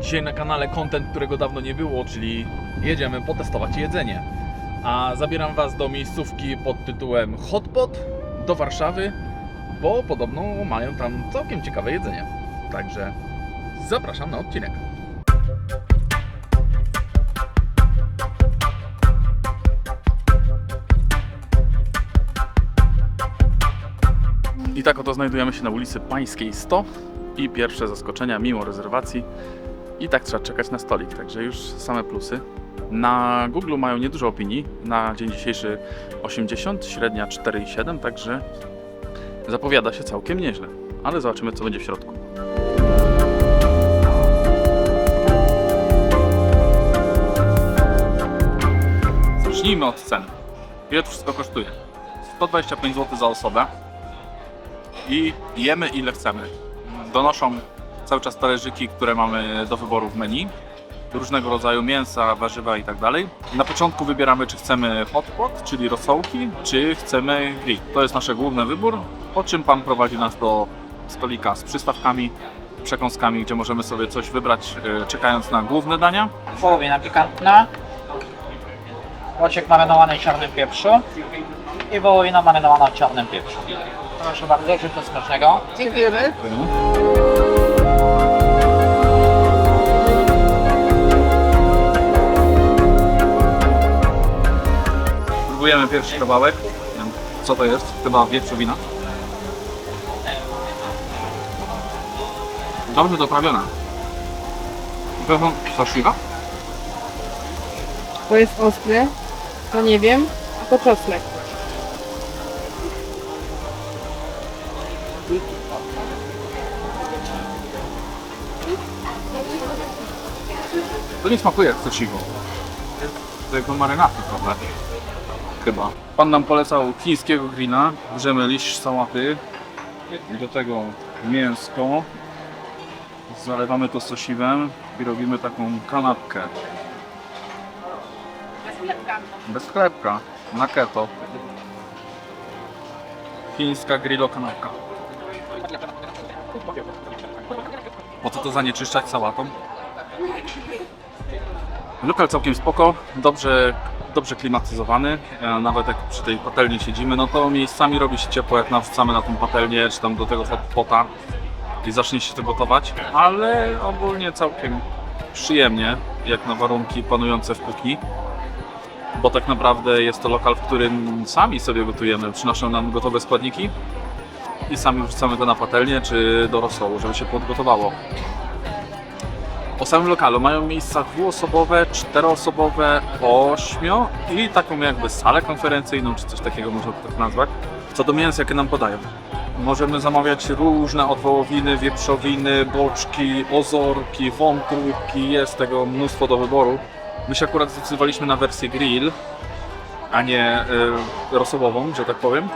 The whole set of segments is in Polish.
Dzisiaj na kanale content, którego dawno nie było, czyli jedziemy potestować jedzenie. A zabieram Was do miejscówki pod tytułem Hotpot do Warszawy, bo podobno mają tam całkiem ciekawe jedzenie. Także zapraszam na odcinek. I tak oto znajdujemy się na ulicy Pańskiej 100 i pierwsze zaskoczenia mimo rezerwacji. I tak trzeba czekać na stolik, także już same plusy. Na Google mają niedużo opinii, na dzień dzisiejszy 80, średnia 4,7, także zapowiada się całkiem nieźle. Ale zobaczymy co będzie w środku. Zacznijmy od cen. Ile to wszystko kosztuje? 125 zł za osobę i jemy ile chcemy. Donoszą cały czas talerzyki, które mamy do wyboru w menu. Różnego rodzaju mięsa, warzywa i tak dalej. Na początku wybieramy, czy chcemy hot pot, czyli rosołki, czy chcemy grill. To jest nasz główny wybór, po czym Pan prowadzi nas do stolika z przystawkami, przekąskami, gdzie możemy sobie coś wybrać, e, czekając na główne dania. wołowina pikantna, łociek marynowany w czarnym pieprzu i wołowina marynowana w czarnym pieprzu. Proszę bardzo, życzę smacznego. Dziękujemy. Próbujemy pierwszy kawałek. Nie wiem, Co to jest? Chyba wieprzowina. Dobrze doprawiona. Są sosika? To jest ostre, to nie wiem, a to czosnek. To nie smakuje jak. To jako marynaty trochę. Chyba. Pan nam polecał chińskiego grilla. Bierzemy liść sałaty. Do tego mięsko. Zalewamy to sosiwem i robimy taką kanapkę. Bez chlebka. Na keto. Chińska grillo kanapka. Po co to zanieczyszczać sałatą? Lokal całkiem spoko, dobrze, dobrze klimatyzowany. E, Nawet jak przy tej patelni siedzimy, no to miejscami robi się ciepło, jak nawrzucamy na tą patelnię, czy tam do tego hot pota i zacznie się to gotować. Ale ogólnie całkiem przyjemnie, jak na warunki panujące w kuchni. Bo tak naprawdę jest to lokal, w którym sami sobie gotujemy. Przynoszą nam gotowe składniki i sami wrzucamy to na patelnię czy do rosołu, żeby się podgotowało. Po samym lokalu mają miejsca dwuosobowe, czteroosobowe, ośmio i taką jakby salę konferencyjną, czy coś takiego można to tak nazwać. Co do mięsa, jakie nam podają. Możemy zamawiać różne od wołowiny, wieprzowiny, boczki, ozorki, wątróbki, jest tego mnóstwo do wyboru. My się akurat zdecydowaliśmy na wersję grill, a nie y, rosołową, że tak powiem.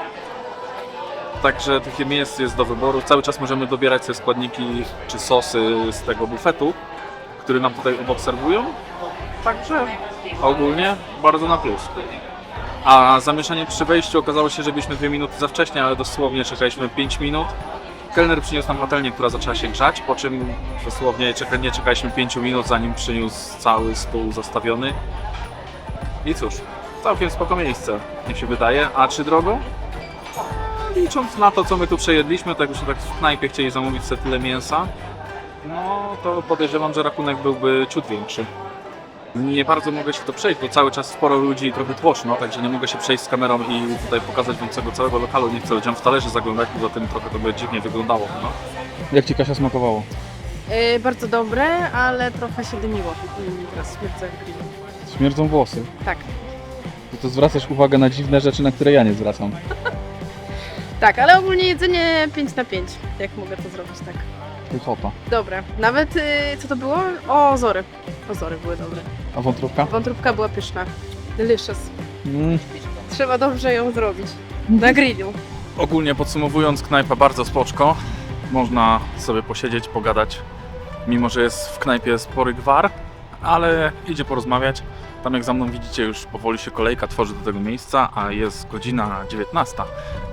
Także takie miejsc jest do wyboru. Cały czas możemy dobierać sobie składniki czy sosy z tego bufetu który nam tutaj obok serwują. Także ogólnie bardzo na plus. A zamieszanie przy wejściu okazało się, że byliśmy dwie minuty za wcześnie, ale dosłownie czekaliśmy 5 minut. Kelner przyniósł nam patelnię, która zaczęła się grzać, po czym dosłownie czeka- nie czekaliśmy 5 minut, zanim przyniósł cały stół zastawiony. I cóż, całkiem spoko miejsce, mi się wydaje. A czy drogo? Licząc na to, co my tu przejedliśmy, tak jakbyśmy tak w knajpie chcieli zamówić sobie tyle mięsa, no to podejrzewam, że rachunek byłby ciut większy. Nie bardzo mogę się to przejść, bo cały czas sporo ludzi i trochę tłoczno, także nie mogę się przejść z kamerą i tutaj pokazać wam tego całego lokalu. Nie chcę ludziom w talerze zaglądać, bo za tym trochę to by dziwnie wyglądało. No. Jak Ci Kasia smakowało? Yy, bardzo dobre, ale trochę się dymiło. Yy, teraz śmierdzę grillem. Śmierdzą włosy. Tak. To, to zwracasz uwagę na dziwne rzeczy, na które ja nie zwracam. Tak, ale ogólnie jedzenie 5 na 5. Jak mogę to zrobić tak? Pychota. Dobre. Nawet, yy, co to było? O, ozory. Ozory były dobre. A wątróbka? Wątróbka była pyszna. Delicious. Mm, Trzeba dobrze ją zrobić. Na grillu. Ogólnie podsumowując, knajpa bardzo spoczko. Można sobie posiedzieć, pogadać, mimo że jest w knajpie spory gwar, ale idzie porozmawiać. Tam jak za mną widzicie już powoli się kolejka tworzy do tego miejsca, a jest godzina 19,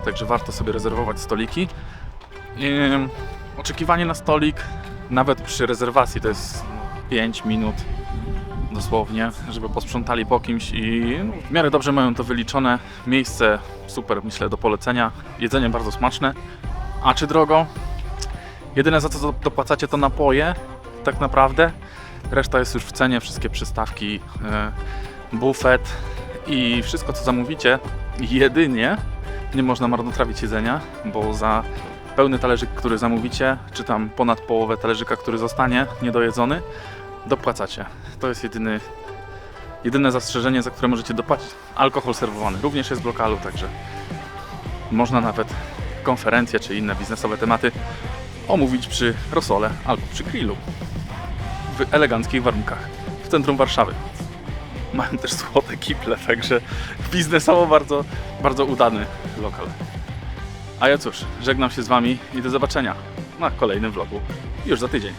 także warto sobie rezerwować stoliki. Oczekiwanie na stolik, nawet przy rezerwacji, to jest 5 minut dosłownie, żeby posprzątali po kimś i no, w miarę dobrze mają to wyliczone. Miejsce super, myślę, do polecenia. Jedzenie bardzo smaczne. A czy drogo? Jedyne za co do- dopłacacie to napoje, tak naprawdę. Reszta jest już w cenie, wszystkie przystawki, e, bufet i wszystko co zamówicie. Jedynie nie można marnotrawić jedzenia, bo za pełny talerzyk, który zamówicie, czy tam ponad połowę talerzyka, który zostanie niedojedzony, dopłacacie. To jest jedyny, jedyne zastrzeżenie, za które możecie dopłacić. Alkohol serwowany również jest w lokalu, także można nawet konferencje czy inne biznesowe tematy omówić przy rosole albo przy grillu w eleganckich warunkach w centrum Warszawy. Mają też złote kiple, także biznesowo bardzo, bardzo udany lokal. A ja cóż, żegnam się z Wami i do zobaczenia na kolejnym vlogu już za tydzień.